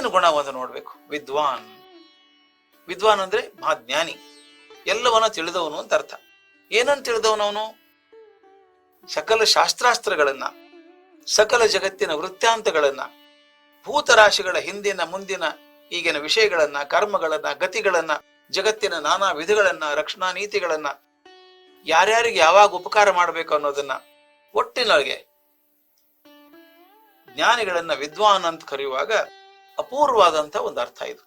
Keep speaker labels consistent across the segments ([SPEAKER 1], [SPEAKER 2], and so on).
[SPEAKER 1] ಮುಂದಿನ ಒಂದು ನೋಡ್ಬೇಕು. ವಿದ್ವಾನ್. ವಿದ್ವಾನ್ ಅಂದ್ರೆ ಮಹಾಜ್ಞಾನಿ. ಎಲ್ಲವನ್ನ ತಿಳಿದವನು ಅಂತ ಅರ್ಥ. ಏನನ್ನು ತಿಳಿದವನವನು? ಸಕಲ ಶಾಸ್ತ್ರಾಸ್ತ್ರಗಳನ್ನ, ಸಕಲ ಜಗತ್ತಿನ ವೃತ್ತಾಂತಗಳನ್ನ, ಭೂತರಾಶಿಗಳ ಹಿಂದಿನ ಮುಂದಿನ ಈಗಿನ ವಿಷಯಗಳನ್ನ, ಕರ್ಮಗಳನ್ನ, ಗತಿಗಳನ್ನ, ಜಗತ್ತಿನ ನಾನಾ ವಿಧಗಳನ್ನ, ರಕ್ಷಣಾ ನೀತಿಗಳನ್ನ ಯಾರ್ಯಾರಿಗೆ ಯಾವಾಗ ಉಪಕಾರ ಮಾಡಬೇಕು ಅನ್ನೋದನ್ನ ಒಟ್ಟಿನೊಳಗೆ ಜ್ಞಾನಿಗಳನ್ನ ವಿದ್ವಾನ್ ಅಂತ ಕರೆಯುವಾಗ ಅಪೂರ್ವವಾದಂತ ಒಂದು ಅರ್ಥ ಇದು.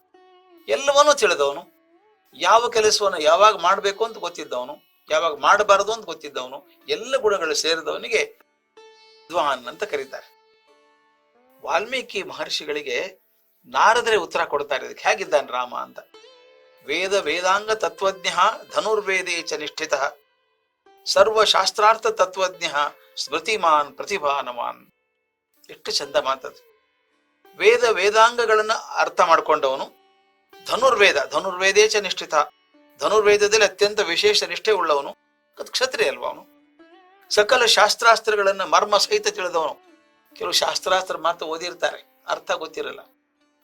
[SPEAKER 1] ಎಲ್ಲವನ್ನೂ ತಿಳಿದವನು, ಯಾವ ಕೆಲಸವನ್ನು ಯಾವಾಗ ಮಾಡಬೇಕು ಅಂತ ಗೊತ್ತಿದ್ದವನು, ಯಾವಾಗ ಮಾಡಬಾರದು ಅಂತ ಗೊತ್ತಿದ್ದವನು, ಎಲ್ಲ ಗುಣಗಳು ಸೇರಿದವನಿಗೆ ವಿದ್ವಾನ್ ಅಂತ ಕರೀತಾರೆ. ವಾಲ್ಮೀಕಿ ಮಹರ್ಷಿಗಳಿಗೆ ನಾರದರೆ ಉತ್ತರ ಕೊಡ್ತಾರೆ, ಇದಕ್ಕೆ ಹೇಗಿದ್ದಾನೆ ರಾಮ ಅಂತ? ವೇದ ವೇದಾಂಗ ತತ್ವಜ್ಞ ಧನುರ್ವೇದೇ ಚ ನಿಷ್ಠಿತ, ಸರ್ವಶಾಸ್ತ್ರಾರ್ಥ ತತ್ವಜ್ಞ ಸ್ಮೃತಿಮಾನ್ ಪ್ರತಿಭಾನವಾನ್ ಎಷ್ಟು ಚಂದ ಮಾತದು. ವೇದ ವೇದಾಂಗಗಳನ್ನು ಅರ್ಥ ಮಾಡ್ಕೊಂಡವನು. ಧನುರ್ವೇದ ಧನುರ್ವೇದೇ ಚ ನಿಷ್ಠಿತ. ಧನುರ್ವೇದದಲ್ಲಿ ಅತ್ಯಂತ ವಿಶೇಷ ನಿಷ್ಠೆ ಉಳ್ಳವನು. ಅದು ಕ್ಷತ್ರಿಯ ಅಲ್ವಾ ಅವನು? ಸಕಲ ಶಾಸ್ತ್ರಾಸ್ತ್ರಗಳನ್ನು ಮರ್ಮ ಸಹಿತ ತಿಳಿದವನು. ಕೆಲವು ಶಾಸ್ತ್ರಾಸ್ತ್ರ ಮಾತ್ರ ಓದಿರ್ತಾರೆ. ಅರ್ಥ ಗೊತ್ತಿರಲ್ಲ.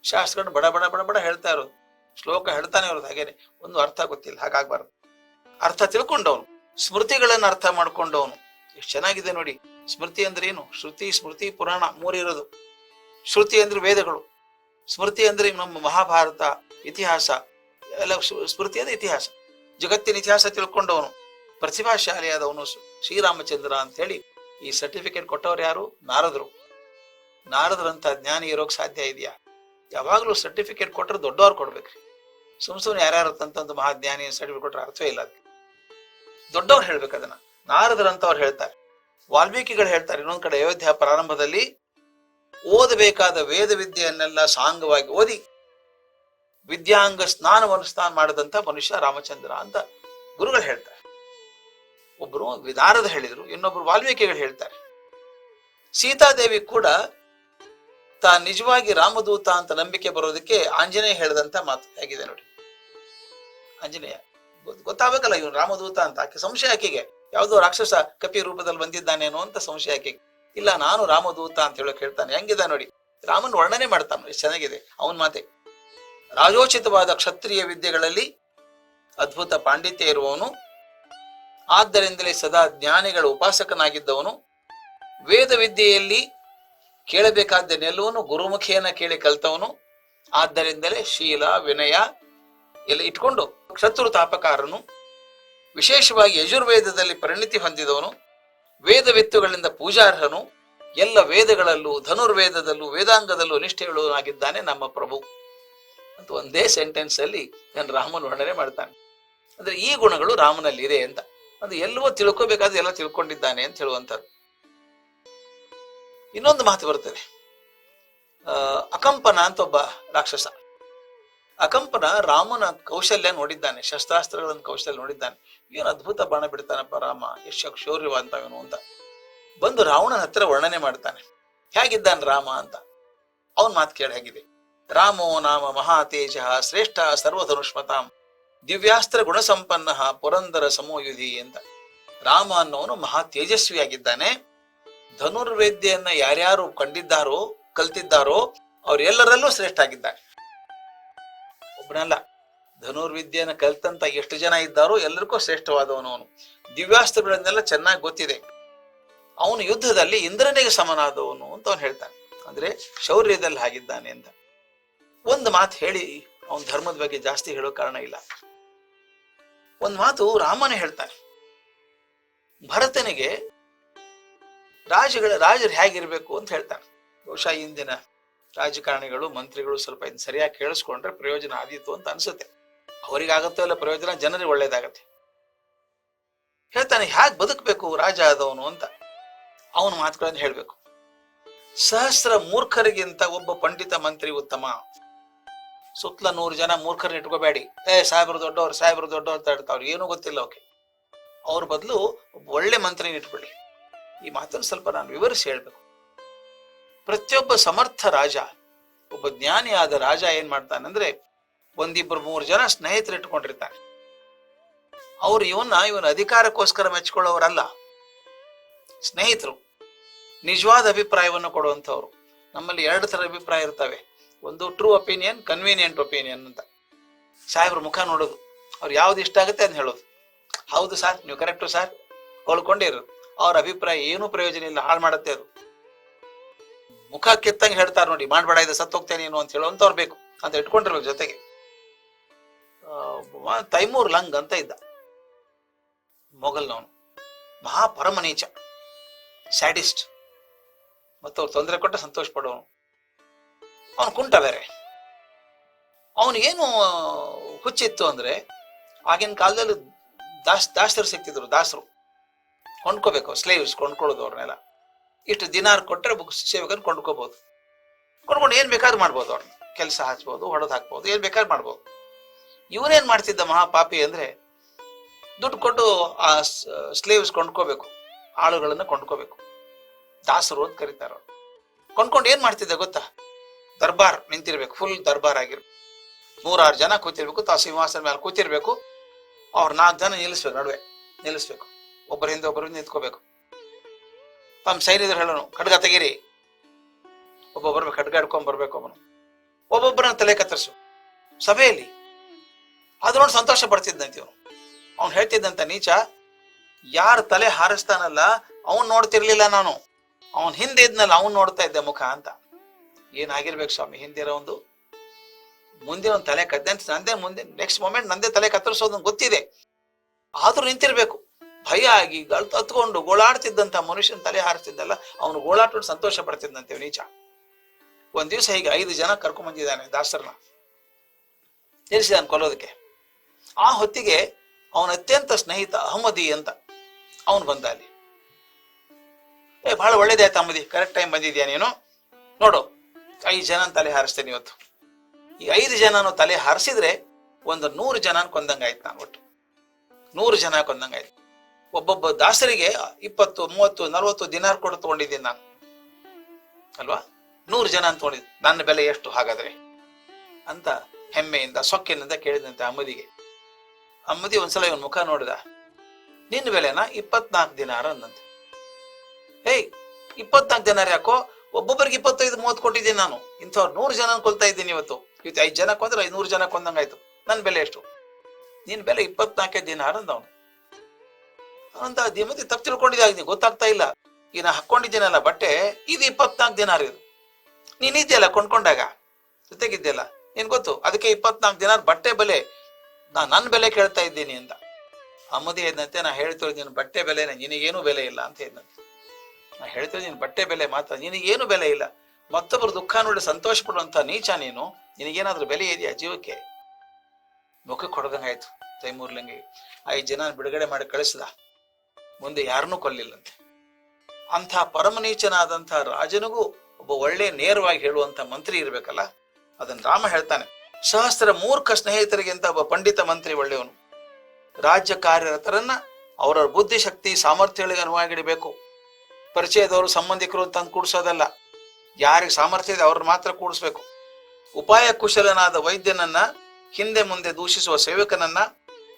[SPEAKER 1] ಶಾಸ್ತ್ರಗಳನ್ನು ಬಡ ಬಡ ಬಡ ಬಡ ಹೇಳ್ತಾ ಇರೋದು. ಶ್ಲೋಕ ಹೇಳ್ತಾನೆ ಇರೋದು ಹಾಗೇನೆ. ಒಂದು ಅರ್ಥ ಗೊತ್ತಿಲ್ಲ, ಹಾಗಾಗ್ಬಾರ್ದು. ಅರ್ಥ ತಿಳ್ಕೊಂಡವನು. ಸ್ಮೃತಿಗಳನ್ನು ಅರ್ಥ ಮಾಡ್ಕೊಂಡವನು. ಎಷ್ಟು ಚೆನ್ನಾಗಿದೆ ನೋಡಿ. ಸ್ಮೃತಿ ಅಂದ್ರೆ ಏನು? ಶ್ರುತಿ, ಸ್ಮೃತಿ, ಪುರಾಣ ಮೂರಿರೋದು ಶ್ರುತಿ ಅಂದ್ರೆ ವೇದಗಳು. ಸ್ಮೃತಿ ಅಂದ್ರೆ ನಮ್ಮ ಮಹಾಭಾರತ ಇತಿಹಾಸ. ಎಲ್ಲ ಸ್ಮೃತಿ ಅಂದ್ರೆ ಇತಿಹಾಸ. ಜಗತ್ತಿನ ಇತಿಹಾಸ ತಿಳ್ಕೊಂಡವನು, ಪ್ರತಿಭಾಶಾಲಿಯಾದವನು ಶ್ರೀ- ಶ್ರೀರಾಮಚಂದ್ರ ಅಂತ ಹೇಳಿ ಈ ಸರ್ಟಿಫಿಕೇಟ್ ಕೊಟ್ಟವ್ರು ಯಾರು? ನಾರದರು. ನಾರದರಂತ ಜ್ಞಾನಿ ಇರೋಕ್ ಸಾಧ್ಯ ಇದೆಯಾ? ಯಾವಾಗಲೂ ಸರ್ಟಿಫಿಕೇಟ್ ಕೊಟ್ಟರೆ ದೊಡ್ಡವ್ರು ಕೊಡ್ಬೇಕ್ರಿ. ಸುಮ್ ಸುಮ್ಮನೆ ಯಾರ್ಯಾರು ತಂತಂತ ಮಹಾಜ್ಞಾನಿ ಸರ್ಟಿಫಿಕೇಟ್ ಕೊಟ್ಟರೆ ಅರ್ಥವೇ ಇಲ್ಲ ಅದಕ್ಕೆ ದೊಡ್ಡವ್ರು ಹೇಳ್ಬೇಕು ಅದನ್ನ. ನಾರದರಂತವ್ರು ಹೇಳ್ತಾರೆ. ವಾಲ್ಮೀಕಿಗಳು ಹೇಳ್ತಾರೆ ಇನ್ನೊಂದ್ ಕಡೆ ಅಯೋಧ್ಯ ಪ್ರಾರಂಭದಲ್ಲಿ ಓದಬೇಕಾದ ವೇದ ವಿದ್ಯೆಯನ್ನೆಲ್ಲ ಸಾಂಗವಾಗಿ ಓದಿ ವಿದ್ಯಾಂಗ ಸ್ನಾನವನ್ನು ಸ್ನಾನ ಮಾಡಿದಂತ ಮನುಷ್ಯ ರಾಮಚಂದ್ರ ಅಂತ ಗುರುಗಳು ಹೇಳ್ತಾರೆ. ಒಬ್ರು ವಿದಾರದ ಹೇಳಿದ್ರು, ಇನ್ನೊಬ್ರು ವಾಲ್ಮೀಕಿಗಳು ಹೇಳ್ತಾರೆ. ಸೀತಾದೇವಿ ಕೂಡ ತಾ ನಿಜವಾಗಿ ರಾಮದೂತ ಅಂತ ನಂಬಿಕೆ ಬರೋದಕ್ಕೆ ಆಂಜನೇಯ ಹೇಳಿದಂತ ಮಾತು ಹೇಗಿದೆ ನೋಡಿ. ಆಂಜನೇಯ ಗೊತ್- ಗೊತ್ತಾಗಬೇಕಲ್ಲ ಇವನು ರಾಮದೂತ ಅಂತ, ಆಕೆ ಸಂಶಯ ಆಕೆಗೆ. ಯಾವುದೋ ರಾಕ್ಷಸ ಕಪಿ ರೂಪದಲ್ಲಿ ಬಂದಿದ್ದಾನೇನೋ ಅಂತ ಸಂಶಯ ಆಕೆಗೆ. ಇಲ್ಲ, ನಾನು ರಾಮದೂತ ಅಂತ ಹೇಳಕ್ ಹೇಳ್ತಾನೆ ಹೆಂಗಿದೆ ನೋಡಿ? ರಾಮನ್ ವರ್ಣನೆ ಮಾಡ್ತಾನೆ ಎಷ್ಟು ಚೆನ್ನಾಗಿದೆ. ಅವನ್ ಮಾತೆ. ರಾಜೋಚಿತವಾದ ಕ್ಷತ್ರಿಯ ವಿದ್ಯೆಗಳಲ್ಲಿ ಅದ್ಭುತ ಪಾಂಡಿತ್ಯ ಇರುವವನು. ಆದ್ದರಿಂದಲೇ ಸದಾ ಜ್ಞಾನಿಗಳ ಉಪಾಸಕನಾಗಿದ್ದವನು. ವೇದ ವಿದ್ಯೆಯಲ್ಲಿ ಕೇಳಬೇಕಾದ್ದನ್ನೆಲ್ಲವನು ಗುರುಮುಖಿಯನ್ನ ಕೇಳಿ ಕಲ್ತವನು. ಆದ್ದರಿಂದಲೇ ಶೀಲ, ವಿನಯ ಎಲ್ಲ ಇಟ್ಕೊಂಡು ಶತ್ರು ತಾಪಕಾರನು ವಿಶೇಷವಾಗಿ ಯಜುರ್ವೇದದಲ್ಲಿ ಪರಿಣಿತಿ ಹೊಂದಿದವನು. ವೇದ ವಿತ್ತುಗಳಿಂದ ಪೂಜಾರ್ಹನು ಎಲ್ಲ ವೇದಗಳಲ್ಲೂ, ಧನುರ್ವೇದದಲ್ಲೂ, ವೇದಾಂಗದಲ್ಲೂ ನಿಷ್ಠೆಯುಳ್ಳವನಾಗಿದ್ದಾನೆ ನಮ್ಮ ಪ್ರಭು. ಅಂತ ಒಂದೇ ಸೆಂಟೆನ್ಸ್ ಅಲ್ಲಿ ನಾನು ರಾಮನ ವರ್ಣನೆ ಮಾಡ್ತಾನೆ. ಅಂದ್ರೆ ಈ ಗುಣಗಳು ರಾಮನಲ್ಲಿ ಇದೆ ಅಂತ. ಅದು ಎಲ್ಲವೂ ತಿಳ್ಕೋಬೇಕಾದ್ರೆ ಎಲ್ಲ ತಿಳ್ಕೊಂಡಿದ್ದಾನೆ ಅಂತ ಹೇಳುವಂಥದ್ದು. ಇನ್ನೊಂದು ಮಾತು ಬರ್ತದೆ. ಅಕಂಪನ ಅಂತ ಒಬ್ಬ ರಾಕ್ಷಸ. ಅಕಂಪನ ರಾಮನ ಕೌಶಲ್ಯ ನೋಡಿದ್ದಾನೆ, ಶಸ್ತ್ರಾಸ್ತ್ರಗಳನ್ನ ಕೌಶಲ್ಯ ನೋಡಿದ್ದಾನೆ. ಏನು ಅದ್ಭುತ ಬಾಣ ಬಿಡ್ತಾನಪ್ಪ ರಾಮ ಎಷ್ಟು ಶೌರ್ಯವಂತವನು ಅಂತ. ಬಂದು ರಾವಣನ ಹತ್ರ ವರ್ಣನೆ ಮಾಡ್ತಾನೆ. ಹೇಗಿದ್ದಾನೆ ರಾಮ ಅಂತ? ಅವನ್ ಮಾತು ಕೇಳಿ ಹೇಗಿದೆ. ರಾಮೋ ನಾಮ ಮಹಾತೇಜ ಶ್ರೇಷ್ಠ ಸರ್ವಧನುಷ್ಮತಾಂ ದಿವ್ಯಾಸ್ತ್ರ ಗುಣಸಂಪನ್ನ ಪುರಂದರ ಸಮೋಯುಧಿ ಅಂತ. ರಾಮ ಅನ್ನೋನು ಮಹಾ ತೇಜಸ್ವಿಯಾಗಿದ್ದಾನೆ ಧನುರ್ವೇದ್ಯನ್ನ ಯಾರ್ಯಾರು ಕಂಡಿದ್ದಾರೋ, ಕಲ್ತಿದ್ದಾರೋ, ಅವರೆಲ್ಲರಲ್ಲೂ ಶ್ರೇಷ್ಠ ಆಗಿದ್ದಾನೆ. ಒಬ್ಬನಲ್ಲ ಧನುರ್ವಿದ್ಯೆಯನ್ನು ಕಲ್ತಂತ ಎಷ್ಟು ಜನ ಇದ್ದಾರೋ ಎಲ್ಲರಿಗೂ ಶ್ರೇಷ್ಠವಾದವನು ಅವನು. ದಿವ್ಯಾಸ್ತ್ರಗಳನ್ನೆಲ್ಲ ಚೆನ್ನಾಗಿ ಗೊತ್ತಿದೆ. ಅವನು ಯುದ್ಧದಲ್ಲಿ ಇಂದ್ರನಿಗೆ ಸಮನಾದವನು ಅಂತ ಅವನು ಹೇಳ್ತಾನೆ. ಅಂದ್ರೆ ಶೌರ್ಯದಲ್ಲಿ ಹಾಗಿದ್ದಾನೆ ಅಂತ. ಒಂದು ಮಾತು ಹೇಳಿ ಅವನ ಧರ್ಮದ ಬಗ್ಗೆ ಜಾಸ್ತಿ ಹೇಳೋ ಕಾರಣ ಇಲ್ಲ. ಒಂದು ಮಾತು ರಾಮನೇ ಹೇಳ್ತಾನೆ. ಭರತನಿಗೆ ರಾಜಗಳ ರಾಜರು ಹೇಗಿರ್ಬೇಕು ಅಂತ ಹೇಳ್ತಾನೆ. ಬಹುಶಃ ಇಂದಿನ ರಾಜಕಾರಣಿಗಳು, ಮಂತ್ರಿಗಳು ಸ್ವಲ್ಪ ಇದನ್ನ ಸರಿಯಾಗಿ ಕೇಳಿಸ್ಕೊಂಡ್ರೆ ಪ್ರಯೋಜನ ಆದೀತು ಅಂತ ಅನ್ಸುತ್ತೆ. ಅವರಿಗಾಗತ್ತೋ ಇಲ್ಲ ಪ್ರಯೋಜನ? ಜನರಿಗೆ ಒಳ್ಳೇದಾಗತ್ತೆ. ಹೇಳ್ತಾನೆ, ಹ್ಯಾಗ್ ಬದುಕಬೇಕು ರಾಜ ಆದವನು? ಅಂತ. ಅವನ ಮಾತುಗಳನ್ನು ಹೇಳಬೇಕು. ಸಹಸ್ರ ಮೂರ್ಖರಿಗಿಂತ ಒಬ್ಬ ಪಂಡಿತ ಮಂತ್ರಿ ಉತ್ತಮ. ಸುತ್ತಲ ನೂರು ಜನ ಮೂರ್ಖರನ್ನ ಇಟ್ಕೋಬೇಡಿ. ಏ, ಸಾಹೇಬ್ರು ದೊಡ್ಡವ್ರು ಸಾಹೇಬ್ರು ದೊಡ್ಡವ್ರು ಅಂತ ಹೇಳ್ತಾವ್ರು. ಏನೂ ಗೊತ್ತಿಲ್ಲ ಓಕೆ ಅವ್ರ ಬದಲು ಒಳ್ಳೆ ಮಂತ್ರಿನ ಇಟ್ಕೊಳ್ಳಿ. ಈ ಮಾತನ್ನು ಸ್ವಲ್ಪ ನಾನು ವಿವರಿಸಿ ಹೇಳ್ಬೇಕು. ಪ್ರತಿಯೊಬ್ಬ ಸಮರ್ಥ ರಾಜ, ಒಬ್ಬ ಜ್ಞಾನಿಯಾದ ರಾಜ ಏನ್ ಮಾಡ್ತಾನಂದ್ರೆ ಒಂದಿಬ್ರು ಮೂರು ಜನ ಸ್ನೇಹಿತರು ಇಟ್ಕೊಂಡಿರ್ತಾನೆ ಅವ್ರು ಇವನ್ನ, ಇವನ ಅಧಿಕಾರಕ್ಕೋಸ್ಕರ ಮೆಚ್ಕೊಳ್ಳೋರಲ್ಲ. ಸ್ನೇಹಿತರು, ನಿಜವಾದ ಅಭಿಪ್ರಾಯವನ್ನು ಕೊಡುವಂಥವ್ರು. ನಮ್ಮಲ್ಲಿ ಎರಡು ತರ ಅಭಿಪ್ರಾಯ ಇರ್ತವೆ. ಒಂದು ಟ್ರೂ ಒಪಿನಿಯನ್ ಕನ್ವೀನಿಯಂಟ್ ಒಪಿನಿಯನ್ ಅಂತ. ಸಾಹೇಬ್ರ ಮುಖ ನೋಡೋದು. ಅವ್ರು ಯಾವ್ದು ಇಷ್ಟ ಆಗುತ್ತೆ ಅಂತ ಹೇಳೋದು. ಹೌದು ಸರ್, ನೀವು ಕರೆಕ್ಟು ಸರ್. ಕೊಳ್ಕೊಂಡಿರು ಅವ್ರ ಅಭಿಪ್ರಾಯ ಏನೂ ಪ್ರಯೋಜನ ಇಲ್ಲ, ಹಾಳು ಮಾಡುತ್ತೆ ಅದು. ಮುಖ ಕೆತ್ತಂಗೆ ಹೇಳ್ತಾರೆ ನೋಡಿ, ಮಾಡ್ಬೇಡ, ಇದು ಸತ್ತು ಹೋಗ್ತೇನೆ ನೀನು ಅಂತ ಹೇಳುವಂತವ್ರು ಬೇಕು ಅಂತ ಇಟ್ಕೊಂಡಿರ್ಬೇಕು ಜೊತೆಗೆ. ತೈಮೂರ್ ಲಂಗ್ ಅಂತ ಇದ್ದ. ಮೊಘಲ್ನವನು. ಮಹಾ ಪರಮ ನೀಚ ಸ್ಯಾಡಿಸ್ಟ್. ಮತ್ತು ಅವ್ರು ತೊಂದರೆ ಕೊಟ್ಟ ಸಂತೋಷ ಪಡೋನು ಅವನು ಕುಂಟ ಬೇರೆ. ಅವನಿಗೇನು ಹುಚ್ಚಿತ್ತು ಅಂದ್ರೆ, ಆಗಿನ ಕಾಲದಲ್ಲಿ ದಾಸ್, ದಾಸರು ಸಿಗ್ತಿದ್ರು ದಾಸರು. ಕೊಂಡ್ಕೋಬೇಕು ಸ್ಲೇವ್ಸ್ ಕೊಂಡ್ಕೊಳ್ಳೋದು ಅವ್ರನ್ನೆಲ್ಲ. ಇಷ್ಟು ದಿನಾರ್ ಕೊಟ್ಟರೆ ಬುಕ್ ಸೇವಕನ್ ಕೊಂಡ್ಕೋಬಹುದು ಕೊಂಡ್ಕೊಂಡು ಏನ್ ಬೇಕಾದ್ರೂ ಮಾಡ್ಬೋದು ಅವ್ರನ್ನ ಕೆಲಸ ಹಚ್ಬೋದು, ಹೊಡೆದು ಹಾಕ್ಬೋದು, ಏನ್ ಬೇಕಾದ್ರೂ ಮಾಡ್ಬೋದು. ಇವನೇನ್ ಮಾಡ್ತಿದ್ದ ಮಹಾಪಾಪಿ ಅಂದ್ರೆ ದುಡ್ಡು ಕೊಟ್ಟು ಆ ಸ್ಲೇವ್ಸ್ ಕೊಂಡ್ಕೋಬೇಕು. ಆಳುಗಳನ್ನ ಕೊಂಡ್ಕೋಬೇಕು. ದಾಸರು ಅಂತ ಕರೀತಾರ ಅವ್ರು. ಕೊಂಡ್ಕೊಂಡು ಏನ್ ಮಾಡ್ತಿದ್ದೆ ಗೊತ್ತಾ? ದರ್ಬಾರ್ ನಿಂತಿರ್ಬೇಕು ಫುಲ್ ದರ್ಬಾರ್ ಆಗಿರ್ಬೇಕು. ನೂರಾರು ಜನ ಕೂತಿರ್ಬೇಕು ತಾ ಸಿಂಹಾಸನ ಮೇಲೆ ಕೂತಿರ್ಬೇಕು. ಅವ್ರ ನಾಲ್ಕು ಜನ ನಿಲ್ಲಿಸ್ಬೇಕು ನಡುವೆ ನಿಲ್ಲಿಸ್ಬೇಕು ಒಬ್ಬರ ಹಿಂದೆ ಒಬ್ಬರು ನಿಂತ್ಕೋಬೇಕು. ತಮ್ಮ ಸೈನಿಕರು ಹೇಳೋನು ಖಡ್ಗ ತೆಗೀರಿ. ಒಬ್ಬೊಬ್ಬರ ಖಡ್ಗ ಹಿಡ್ಕೊಂಡ್ ಬರ್ಬೇಕು ಅವನು. ಒಬ್ಬೊಬ್ಬರನ್ನ ತಲೆ ಕತ್ತರಿಸು. ಸಭೆಯಲ್ಲಿ ನೋಡಿ ಸಂತೋಷ ಪಡ್ತಿದ್ದಂತೆ ಅವನು ಅವ್ನು ಹೇಳ್ತಿದ್ದಂತ ನೀಚ, ಯಾರ ತಲೆ ಹಾರಿಸ್ತಾನಲ್ಲ, ಅವನ್ ನೋಡ್ತಿರ್ಲಿಲ್ಲ ನಾನು. ಅವನ್ ಹಿಂದೆ ಇದ್ನಲ್ಲ, ಅವನ್ ನೋಡ್ತಾ ಇದ್ದೆ ಮುಖ ಅಂತ. ಏನಾಗಿರ್ಬೇಕು ಸ್ವಾಮಿ, ಹಿಂದಿರೋ ಒಂದು? ಮುಂದೆ ಒಂದು ತಲೆ ಕದ್ದೆ ನಂದೇ ಮುಂದೆ ನೆಕ್ಸ್ಟ್ ಮೊಮೆಂಟ್ ನಂದೇ ತಲೆ ಕತ್ತರಿಸೋದು ಗೊತ್ತಿದೆ. ಆದ್ರೂ ನಿಂತಿರ್ಬೇಕು. ಭಯ ಆಗಿ ಹತ್ಕೊಂಡು ಗೋಳಾಡ್ತಿದ್ದಂತ ಮನುಷ್ಯನ ತಲೆ ಹಾರಿಸ್ತಿದ್ದಲ್ಲ, ಅವನು ಗೋಳಾಟ ಸಂತೋಷ ಪಡ್ತಿದ್ದಂತೆ ನೀಚ. ಒಂದ್ ದಿವಸ ಹೀಗೆ ಐದು ಜನ ಕರ್ಕೊಂಡ್ ಬಂದಿದ್ದಾನೆ ದಾಸರನ್ನ. ನಿಲ್ಸಿದಾನೆ ಕೊಲ್ಲೋದಕ್ಕೆ. ಆ ಹೊತ್ತಿಗೆ ಅವನ ಅತ್ಯಂತ ಸ್ನೇಹಿತ ಅಹಮದಿ ಅಂತ ಅವನು ಬಂದ ಅಲ್ಲಿ. ಏ ಬಹಳ ಒಳ್ಳೇದಾಯ್ತು ಅಹಮದಿ ಕರೆಕ್ಟ್ ಟೈಮ್ ಬಂದಿದ್ಯಾ ನೀನು? ನೋಡು, ಐದು ಜನ ತಲೆ ಹಾರಿಸ್ತೇನೆ ಇವತ್ತು. ಈ ಐದು ಜನನು ತಲೆ ಹಾರಿಸಿದ್ರೆ ಒಂದು ನೂರು ಜನ ಕೊಂದಂಗಾಯ್ತು ನಾನು ಒಟ್ಟು. ನೂರು ಜನ ಕೊಂದಂಗಾಯ್ತು. ಒಬ್ಬೊಬ್ಬ ದಾಸರಿಗೆ ಇಪ್ಪತ್ತು, ಮೂವತ್ತು, ನಲವತ್ತು ದಿನಾರ್ ಕೂಡ ತಗೊಂಡಿದ್ದೀನಿ ನಾನು. ಅಲ್ವಾ? ನೂರು ಜನ ಅಂತ ತಗೊಂಡಿದ್ದೆ ನನ್ನ ಬೆಲೆ ಎಷ್ಟು ಹಾಗಾದ್ರೆ? ಅಂತ ಹೆಮ್ಮೆಯಿಂದ, ಸೊಕ್ಕಿನಿಂದ ಕೇಳಿದಂತೆ ಅಮ್ಮದಿಗೆ. ಅಮ್ಮದಿ ಒಂದ್ಸಲ ಇವನ್ ಮುಖ ನೋಡಿದ, ನಿನ್ನ ಬೆಲೆನ ಇಪ್ಪತ್ನಾಲ್ಕು ದಿನಾರ ಅಂದಂತೆ. ಏಯ್ ಇಪ್ಪತ್ನಾಲ್ಕು ದಿನಾರ ಯಾಕೋ? ಒಬ್ಬೊಬ್ಬರಿಗೆ ಇಪ್ಪತ್ತೈದು, ಮೂವತ್ತು ಕೊಟ್ಟಿದ್ದೀನಿ ನಾನು. ಇಂಥವ್ರು ನೂರು ಜನ ಕೊಲ್ತಾ ಇದ್ದೀನಿ ಇವತ್ತು. ಇವತ್ತು ಐದು ಜನ ಕೊಂದ್ರೆ ನೂರು ಜನ ಕೊಂದಂಗಾಯ್ತು ನನ್ನ ಬೆಲೆ ಎಷ್ಟು? ನಿನ್ನ ಬೆಲೆ ಇಪ್ಪತ್ನಾಲ್ಕೇ ದಿನಾರ ಅಂದವನು. ಅಂತ ದಿಮತಿ ತಪ್ಪು ತಿಳ್ಕೊಂಡಿದ್ದ ಗೊತ್ತಾಗ್ತಾ ಇಲ್ಲ. ಈಗ ನಾ ಹಾಕೊಂಡಿದ್ದೀನಲ್ಲ ಬಟ್ಟೆ, ಇದು ಇಪ್ಪತ್ನಾಲ್ಕು ದಿನ ಇದು ನೀನಿದ್ಯಲ್ಲ ಕೊಂಡ್ಕೊಂಡಾಗ? ಜೊತೆಗಿದ್ಯಲ್ಲ? ಏನ್ ಗೊತ್ತು? ಅದಕ್ಕೆ ಇಪ್ಪತ್ನಾಲ್ಕು ದಿನ ಬಟ್ಟೆ ಬೆಲೆ, ನಾ ನನ್ನ ಬೆಲೆ ಕೇಳ್ತಾ ಇದ್ದೀನಿ ಅಂತ. ಅಮ್ಮದಿ ಹೇಳಿದಂತೆ ನಾ ಹೇಳ್ತಿರೋದು ನಿನ್ನ ಬಟ್ಟೆ ಬೆಲೆ ನಿನಗೇನು ಬೆಲೆ ಇಲ್ಲ ಅಂತ ಹೇಳಿದಂತೆ. ನಾ ಹೇಳ್ತಿರೋದು ನಿನ್ನ ಬಟ್ಟೆ ಬೆಲೆ ಮಾತ್ರ, ನಿನಗೇನು ಬೆಲೆ ಇಲ್ಲ. ಮತ್ತೊಬ್ಬರು ದುಃಖ ನೋಡಿ ಸಂತೋಷ ಪಡುವಂತ ನೀಚ ನೀನು, ನಿನಗೇನಾದ್ರೂ ಬೆಲೆ ಇದೆಯಾ ಜೀವಕ್ಕೆ? ಮುಖಕ್ಕೆ ಹೊಡೆದಂಗಾಯ್ತು ತೈಮೂರ್ಲಿಂಗಿ ಐದು ಜನ ಬಿಡುಗಡೆ ಮಾಡಿ ಕಳಿಸಿದ. ಮುಂದೆ ಯಾರನ್ನೂ ಕೊಲ್ಲಿಲ್ಲಂತೆ. ಅಂಥ ಪರಮನೀಚನಾದಂಥ ರಾಜನಿಗೂ ಒಬ್ಬ ಒಳ್ಳೆ ನೇರವಾಗಿ ಹೇಳುವಂತ ಮಂತ್ರಿ ಇರ್ಬೇಕಲ್ಲ? ಅದನ್ನ ರಾಮ ಹೇಳ್ತಾನೆ, ಸಹಸ್ರ ಮೂರ್ಖ ಸ್ನೇಹಿತರಿಗಿಂತ ಒಬ್ಬ ಪಂಡಿತ ಮಂತ್ರಿ ಒಳ್ಳೆಯವನು. ರಾಜ್ಯ ಕಾರ್ಯರತರನ್ನ ಅವರ ಬುದ್ಧಿಶಕ್ತಿ ಸಾಮರ್ಥ್ಯಗಳಿಗೆ ಅನುವಾಗಿಡಬೇಕು ಪರಿಚಯದವರು, ಸಂಬಂಧಿಕರು ತಂದು ಕೂಡಿಸೋದಲ್ಲ. ಯಾರಿಗೆ ಸಾಮರ್ಥ್ಯ ಇದೆ ಅವ್ರನ್ನ ಮಾತ್ರ ಕೂಡಿಸ್ಬೇಕು. ಉಪಾಯ ಕುಶಲನಾದ ವೈದ್ಯನನ್ನ ಹಿಂದೆ ಮುಂದೆ ದೂಷಿಸುವ ಸೇವಕನನ್ನ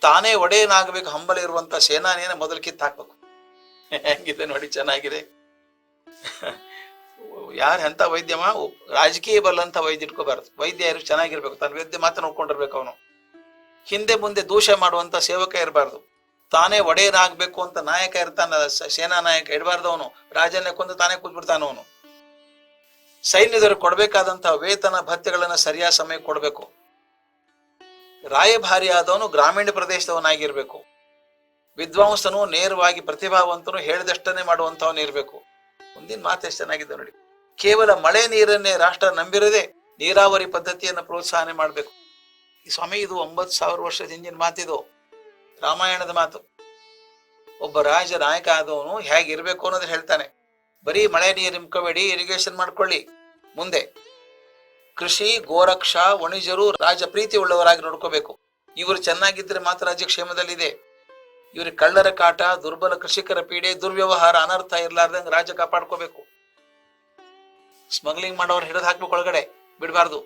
[SPEAKER 1] ತಾನೇ ಒಡೆಯನಾಗಬೇಕು, ಹಂಬಲ ಇರುವಂತ ಸೇನಾನಿಯನ್ನ ಮೊದಲು ಕಿತ್ತು ಹಾಕ್ಬೇಕು ಹೆಂಗಿದೆ ನೋಡಿ ಚೆನ್ನಾಗಿದೆ. ಯಾರು ಎಂತ ವೈದ್ಯಮ? ರಾಜಕೀಯ ಬಲ್ಲಂತ ವೈದ್ಯ ಇಟ್ಕೋಬಾರ್ದು. ವೈದ್ಯ ಯಾರು ಚೆನ್ನಾಗಿರ್ಬೇಕು ತನ್ನ ವೈದ್ಯ ಮಾತ್ರ ನೋಡ್ಕೊಂಡಿರ್ಬೇಕು ಅವನು. ಹಿಂದೆ ಮುಂದೆ ದೂಷ ಮಾಡುವಂತ ಸೇವಕ ಇರಬಾರ್ದು. ತಾನೇ ಒಡೆಯನಾಗಬೇಕು ಅಂತ ನಾಯಕ ಇರ್ತಾನ ಸೇನಾ ನಾಯಕ ಇಡಬಾರ್ದು ಅವನು. ರಾಜನೇ ಕೊಂದು ತಾನೇ ಕೂತ್ಬಿಡ್ತಾನ ಅವನು. ಸೈನ್ಯದವರು ಕೊಡಬೇಕಾದಂತಹ ವೇತನ, ಭತ್ಯೆಗಳನ್ನ ಸರಿಯಾದ ಸಮಯ ಕೊಡ್ಬೇಕು. ರಾಯಭಾರಿ ಆದವನು ಗ್ರಾಮೀಣ ಪ್ರದೇಶದವನಾಗಿರ್ಬೇಕು. ವಿದ್ವಾಂಸನು ನೇರವಾಗಿ ಪ್ರತಿಭಾವಂತನು ಹೇಳಿದಷ್ಟನ್ನೇ ಮಾಡುವಂತವನು ಇರಬೇಕು. ಮುಂದಿನ ಮಾತು ಎಷ್ಟು ಚೆನ್ನಾಗಿದೆ ನೋಡಿ. ಕೇವಲ ಮಳೆ ನೀರನ್ನೇ ರಾಷ್ಟ್ರ ನಂಬಿರದೆ ನೀರಾವರಿ ಪದ್ಧತಿಯನ್ನು ಪ್ರೋತ್ಸಾಹನೆ ಮಾಡಬೇಕು. ಈ ಸ್ವಾಮಿ, ಇದು ಒಂಬತ್ತು ಸಾವಿರ ವರ್ಷದ ಹಿಂದಿನ ಮಾತಿದು. ರಾಮಾಯಣದ ಮಾತು. ಒಬ್ಬ ರಾಜ ನಾಯಕ ಆದವನು ಹೇಗಿರ್ಬೇಕು ಅನ್ನೋದು ಹೇಳ್ತಾನೆ. ಬರೀ ಮಳೆ ನೀರು ನಿಮ್ಕೋಬೇಡಿ ಇರಿಗೇಷನ್ ಮಾಡ್ಕೊಳ್ಳಿ. ಮುಂದೆ. ಕೃಷಿ, ಗೋರಕ್ಷ, ವಣಿಜರು ರಾಜ ಪ್ರೀತಿ ಉಳ್ಳವರಾಗಿ ನೋಡ್ಕೋಬೇಕು. ಇವರು ಚೆನ್ನಾಗಿದ್ರೆ ಮಾತ್ರ ರಾಜ್ಯ ಕ್ಷೇಮದಲ್ಲಿದೆ. ಇವ್ರಿಗೆ ಕಳ್ಳರ ಕಾಟ, ದುರ್ಬಲ ಕೃಷಿಕರ ಪೀಡೆ, ದುರ್ವ್ಯವಹಾರ, ಅನರ್ಥ ಇರ್ಲಾರ್ದಂಗೆ ರಾಜ್ಯ ಕಾಪಾಡ್ಕೋಬೇಕು. ಸ್ಮಗ್ಲಿಂಗ್ ಮಾಡೋರು ಹಿಡಿದು ಹಾಕ್ಬೇಕು ಒಳಗಡೆ, ಬಿಡಬಾರ್ದು.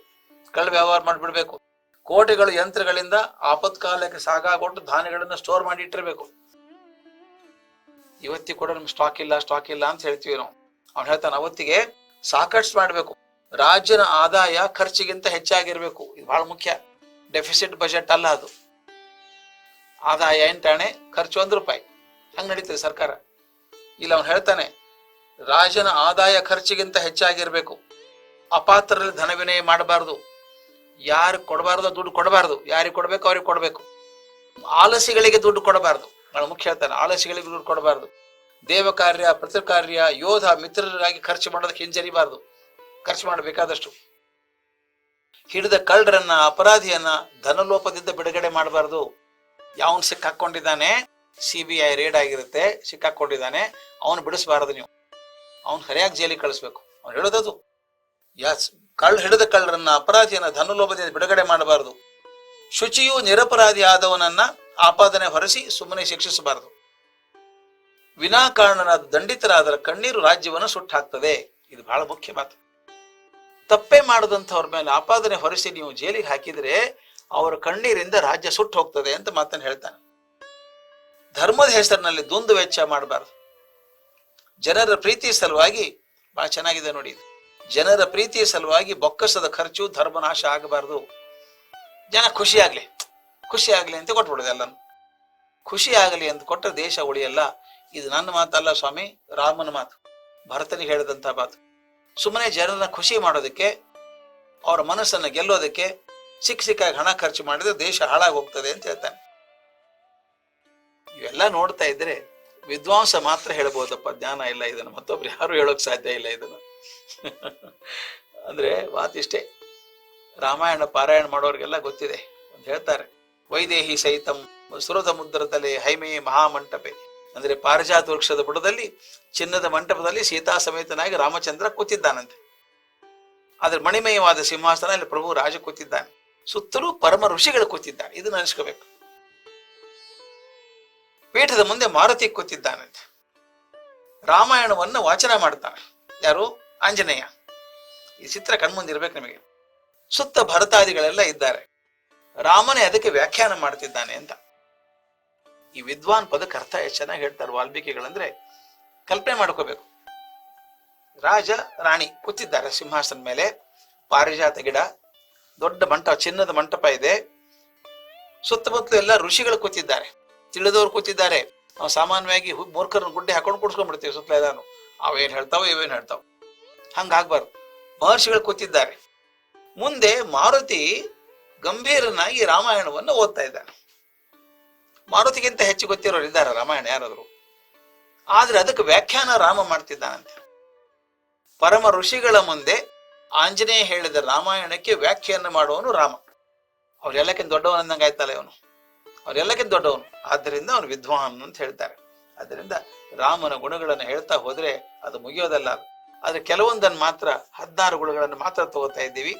[SPEAKER 1] ಕಳ್ಳ ವ್ಯವಹಾರ ಮಾಡಿಬಿಡ್ಬೇಕು. ಕೋಟೆಗಳು ಯಂತ್ರಗಳಿಂದ ಆಪತ್ಕಾಲಕ್ಕೆ ಸಾಗಾಗೊಟ್ಟು ಧಾನ್ಯಗಳನ್ನ ಸ್ಟೋರ್ ಮಾಡಿ ಇಟ್ಟಿರ್ಬೇಕು. ಇವತ್ತಿಗೆ ಕೂಡ ನಮ್ಗೆ ಸ್ಟಾಕ್ ಇಲ್ಲ ಸ್ಟಾಕ್ ಇಲ್ಲ ಅಂತ ಹೇಳ್ತೀವಿ ನಾವು. ಅವ್ನು ಹೇಳ್ತಾನೆ, ಅವತ್ತಿಗೆ ಸಾಕಷ್ಟು ಮಾಡ್ಬೇಕು. ರಾಜ್ಯನ ಆದಾಯ ಖರ್ಚಿಗಿಂತ ಹೆಚ್ಚಾಗಿರ್ಬೇಕು. ಇದು ಬಹಳ ಮುಖ್ಯ. ಡೆಫಿಸಿಟ್ ಬಜೆಟ್ ಅಲ್ಲ ಅದು. ಆದಾಯ ಎಂಟಾಣೆ ಖರ್ಚು ಒಂದು ರೂಪಾಯಿ. ಹಂಗ್ ನಡೀತದೆ ಸರ್ಕಾರ. ಇಲ್ಲಿ, ಅವನು ಹೇಳ್ತಾನೆ ರಾಜನ ಆದಾಯ ಖರ್ಚಿಗಿಂತ ಹೆಚ್ಚಾಗಿರ್ಬೇಕು. ಅಪಾತ್ರರಲ್ಲಿ ಧನ ವಿನಯ ಮಾಡಬಾರ್ದು. ಯಾರು ಕೊಡಬಾರ್ದು ದುಡ್ಡು ಕೊಡಬಾರ್ದು. ಯಾರಿಗೆ ಕೊಡ್ಬೇಕು ಅವ್ರಿಗೆ ಕೊಡಬೇಕು. ಆಲಸಿಗಳಿಗೆ ದುಡ್ಡು ಕೊಡಬಾರ್ದು. ಬಹಳ ಮುಖ್ಯ ಹೇಳ್ತಾನೆ, ಆಲಸಿಗಳಿಗೆ ದುಡ್ಡು ಕೊಡಬಾರ್ದು. ದೇವ ಕಾರ್ಯ ಪ್ರತಿ ಕಾರ್ಯ ಯೋಧ, ಮಿತ್ರರಾಗಿ ಖರ್ಚು ಮಾಡೋದಕ್ಕೆ ಹಿಂಜರಿಬಾರ್ದು. ಖರ್ಚು ಮಾಡಬೇಕಾದಷ್ಟು. ಹಿಡಿದ ಕಳ್ಳರನ್ನ, ಅಪರಾಧಿಯನ್ನ ಧನಲೋಪದಿಂದ ಬಿಡುಗಡೆ ಮಾಡಬಾರದು. ಯಾವನ್ ಸಿಕ್ಕಾಕೊಂಡಿದ್ದಾನೆ ಸಿ ಬಿ ಐ ರೇಡ್ ಆಗಿರುತ್ತೆ, ಸಿಕ್ಕಾಕೊಂಡಿದ್ದಾನೆ, ಅವನು ಬಿಡಿಸಬಾರದು ನೀವು. ಅವನು ಸರಿಯಾಗಿ ಜೈಲಿಗೆ ಕಳಿಸ್ಬೇಕು. ಅವ್ನು ಹೇಳೋದದು. ಯಸ್ ಕಳ್ಳ ಹಿಡಿದ ಕಳ್ಳರನ್ನ, ಅಪರಾಧಿಯನ್ನ ಧನಲೋಭದಿಂದ ಬಿಡುಗಡೆ ಮಾಡಬಾರದು. ಶುಚಿಯು ನಿರಪರಾಧಿ ಆದವನನ್ನ ಆಪಾದನೆ ಹೊರಸಿ ಸುಮ್ಮನೆ ಶಿಕ್ಷಿಸಬಾರದು. ವಿನಾಕಾರಣನಾದ ದಂಡಿತರಾದರ ಕಣ್ಣೀರು ರಾಜ್ಯವನ್ನು ಸುಟ್ಟಾಕ್ತದೆ ಇದು ಬಹಳ ಮುಖ್ಯ ಮಾತು. ತಪ್ಪೇ ಮಾಡದಂಥವ್ರ ಮೇಲೆ ಆಪಾದನೆ ಹೊರಿಸಿ ನೀವು ಜೈಲಿಗೆ ಹಾಕಿದ್ರೆ ಅವರ ಕಣ್ಣೀರಿಂದ ರಾಜ್ಯ ಸುಟ್ಟು ಹೋಗ್ತದೆ ಅಂತ ಮಾತನ್ನು ಹೇಳ್ತಾನೆ. ಧರ್ಮದ ಹೆಸರಿನಲ್ಲಿ ದುಂದು ವೆಚ್ಚ ಮಾಡಬಾರ್ದು. ಜನರ ಪ್ರೀತಿ ಸಲುವಾಗಿ ಬಹಳ ಚೆನ್ನಾಗಿದೆ ನೋಡಿ ಜನರ ಪ್ರೀತಿಯ ಸಲುವಾಗಿ ಬೊಕ್ಕಸದ ಖರ್ಚು ಧರ್ಮನಾಶ ಆಗಬಾರದು. ಜನ ಖುಷಿ ಆಗ್ಲಿ. ಖುಷಿ ಆಗ್ಲಿ ಅಂತ ಕೊಟ್ಬಿಡೋದು ಎಲ್ಲನು. ಖುಷಿ ಆಗಲಿ ಅಂತ ಕೊಟ್ಟರೆ ದೇಶ ಉಳಿಯಲ್ಲ. ಇದು ನನ್ನ ಮಾತಲ್ಲ ಸ್ವಾಮಿ, ರಾಮನ ಮಾತು. ಭರತನಿಗೆ ಹೇಳಿದಂತ ಮಾತು. ಸುಮ್ಮನೆ ಜನರನ್ನ ಖುಷಿ ಮಾಡೋದಕ್ಕೆ, ಅವರ ಮನಸ್ಸನ್ನ ಗೆಲ್ಲೋದಕ್ಕೆ ಸಿಕ್ಕ ಸಿಕ್ಕಾಗಿ ಹಣ ಖರ್ಚು ಮಾಡಿದ್ರೆ ದೇಶ ಹಾಳಾಗಿ ಹೋಗ್ತದೆ ಅಂತ ಹೇಳ್ತಾನೆ. ಇವೆಲ್ಲ ನೋಡ್ತಾ ಇದ್ರೆ ವಿದ್ವಾಂಸ ಮಾತ್ರ ಹೇಳ್ಬೋದಪ್ಪ, ಜ್ಞಾನ ಇಲ್ಲ ಇದನ್ನು. ಮತ್ತೊಬ್ರು ಯಾರು ಹೇಳೋಕ್ ಸಾಧ್ಯ ಇಲ್ಲ ಇದನ್ನು. ಅಂದ್ರೆ ಮಾತಿಷ್ಟೇ ರಾಮಾಯಣ, ಪಾರಾಯಣ ಮಾಡೋರಿಗೆಲ್ಲ ಗೊತ್ತಿದೆ. ಅಂತ ಹೇಳ್ತಾರೆ, ವೈದೇಹಿ ಸಹಿತಂ ಸುರದ ಮುದ್ರದಲ್ಲಿ ಹೈಮೇ ಮಹಾಮಂಟಪೆ. ಅಂದ್ರೆ ಪಾರಿಜಾತ ವೃಕ್ಷದ ಬುಡದಲ್ಲಿ, ಚಿನ್ನದ ಮಂಟಪದಲ್ಲಿ ಸೀತಾ ಸಮೇತನಾಗಿ ರಾಮಚಂದ್ರ ಕೂತಿದ್ದಾನಂತೆ. ಆದ್ರೆ ಮಣಿಮಯವಾದ ಸಿಂಹಾಸನ ಅಲ್ಲಿ ಪ್ರಭು ರಾಜ ಕೂತಿದ್ದಾನೆ. ಸುತ್ತಲೂ ಪರಮ ಋಷಿಗಳು ಕೂತಿದ್ದಾನೆ ಇದನ್ನ ಅನಿಸ್ಕೋಬೇಕು ಪೀಠದ ಮುಂದೆ ಮಾರುತಿ ಕೂತಿದ್ದಾನಂತೆ. ರಾಮಾಯಣವನ್ನ ವಾಚನ ಮಾಡ್ತಾನೆ. ಯಾರು? ಆಂಜನೇಯ. ಈ ಚಿತ್ರ ಕಣ್ಮುಂದಿರ್ಬೇಕು ನಿಮಗೆ. ಸುತ್ತ ಭರತಾದಿಗಳೆಲ್ಲ ಇದ್ದಾರೆ. ರಾಮನೇ ಅದಕ್ಕೆ ವ್ಯಾಖ್ಯಾನ ಮಾಡ್ತಿದ್ದಾನೆ ಅಂತ. ಈ ವಿದ್ವಾನ್ ಪದಕ್ಕೆ ಅರ್ಥ ಎಷ್ಟು ಚೆನ್ನಾಗಿ ಹೇಳ್ತಾರೆ ವಾಲ್ಮೀಕಿಗಳಂದ್ರೆ ಕಲ್ಪನೆ ಮಾಡ್ಕೋಬೇಕು. ರಾಜ, ರಾಣಿ ಕೂತಿದ್ದಾರೆ ಸಿಂಹಾಸನ ಮೇಲೆ, ಪಾರಿಜಾತ ಗಿಡ, ದೊಡ್ಡ ಮಂಟಪ, ಚಿನ್ನದ ಮಂಟಪ ಇದೆ. ಸುತ್ತಮುತ್ತಲು ಎಲ್ಲ ಋಷಿಗಳು ಕೂತಿದ್ದಾರೆ. ತಿಳಿದವರು ಕೂತಿದ್ದಾರೆ. ನಾವು ಸಾಮಾನ್ಯವಾಗಿ ಮೂರ್ಖರನ್ನ ಗುಡ್ಡೆ ಹಾಕೊಂಡು ಕುಡ್ಸ್ಕೊಂಡ್ಬಿಡ್ತೀವಿ ಸುತ್ತಲ ಎಲ್ಲಾನು ಅವೇನ್ ಹೇಳ್ತಾವ, ಇವೇನ್ ಹೇಳ್ತಾವ. ಹಂಗಾಗ್ಬಾರ್ದು. ಮಹರ್ಷಿಗಳು ಕೂತಿದ್ದಾರೆ. ಮುಂದೆ ಮಾರುತಿ ಗಂಭೀರನಾಗಿ ರಾಮಾಯಣವನ್ನು ಓದ್ತಾ ಇದ್ದಾನೆ. ಮಾರುತಿಗಿಂತ ಹೆಚ್ಚು ಗೊತ್ತಿರೋರು ಇದ್ದಾರೆ ರಾಮಾಯಣ ಯಾರಾದ್ರು. ಆದ್ರೆ ಅದಕ್ಕೆ ವ್ಯಾಖ್ಯಾನ ರಾಮ ಮಾಡ್ತಿದ್ದಾನಂತೆ. ಪರಮ ಋಷಿಗಳ ಮುಂದೆ ಆಂಜನೇಯ ಹೇಳಿದ ರಾಮಾಯಣಕ್ಕೆ ವ್ಯಾಖ್ಯಾನ ಮಾಡುವವನು ರಾಮ. ಅವ್ರೆಲ್ಲಕ್ಕಿಂತ ದೊಡ್ಡವನು ಅಂದಂಗೆ ಆಯ್ತಲ್ಲ ಇವನು. ಅವ್ರೆಲ್ಲಕ್ಕಿಂತ ದೊಡ್ಡವನು. ಆದ್ದರಿಂದ ಅವನು ವಿದ್ವಾನ್ ಅಂತ ಹೇಳ್ತಾರೆ. ಅದರಿಂದ ರಾಮನ ಗುಣಗಳನ್ನು ಹೇಳ್ತಾ ಹೋದ್ರೆ ಅದು ಮುಗಿಯೋದಲ್ಲ ಆದ್ರೆ ಕೆಲವೊಂದನ್ನು ಮಾತ್ರ, ಹದಿನಾರು ಗುಣಗಳನ್ನು ಮಾತ್ರ ತಗೋತಾ ಇದ್ದೀವಿ.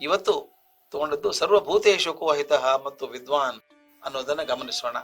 [SPEAKER 1] ಇವತ್ತು ತಗೊಂಡದ್ದು ಸರ್ವಭೂತೇಶು ಕೋಹಿತ ಮತ್ತು ವಿದ್ವಾನ್. ಅನ್ನೋದನ್ನ ಗಮನಿಸೋಣ.